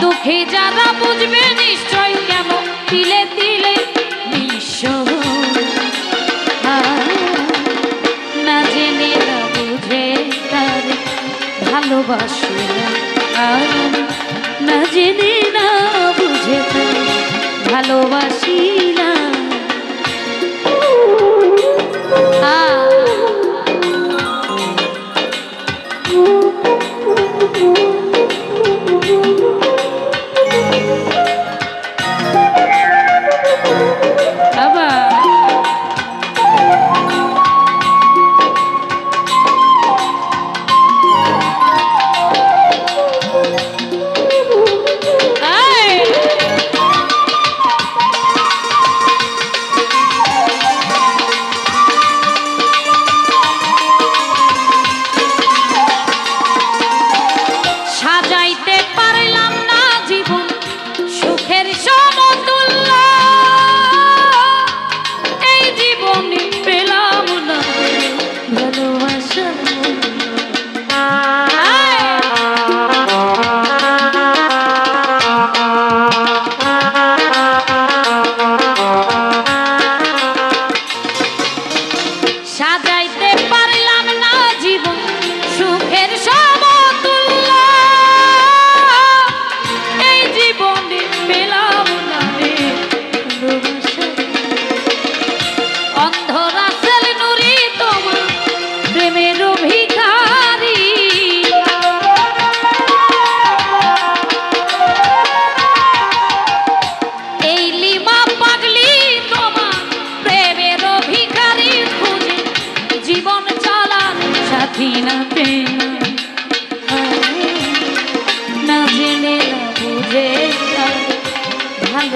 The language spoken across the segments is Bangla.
দুঃখী বুঝবে তিলে না জেনে না বুঝে তার ভালোবাসে না জেনে না বুঝে তার ভালোবাসি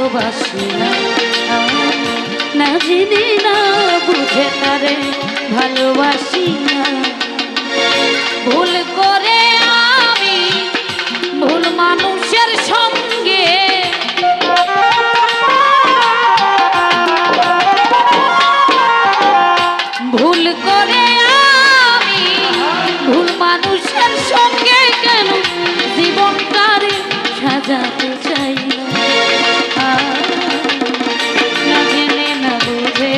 ভালোবাসি না। না না বুঝে তারে ভালোবাসি না। ভুল করে আমি ভুল মানুষের সঙ্গে। ভুল করে আমি ভুল মানুষের সঙ্গে কেন জীবনটারে সাজাতে চাই না? না জেনে না বুঝে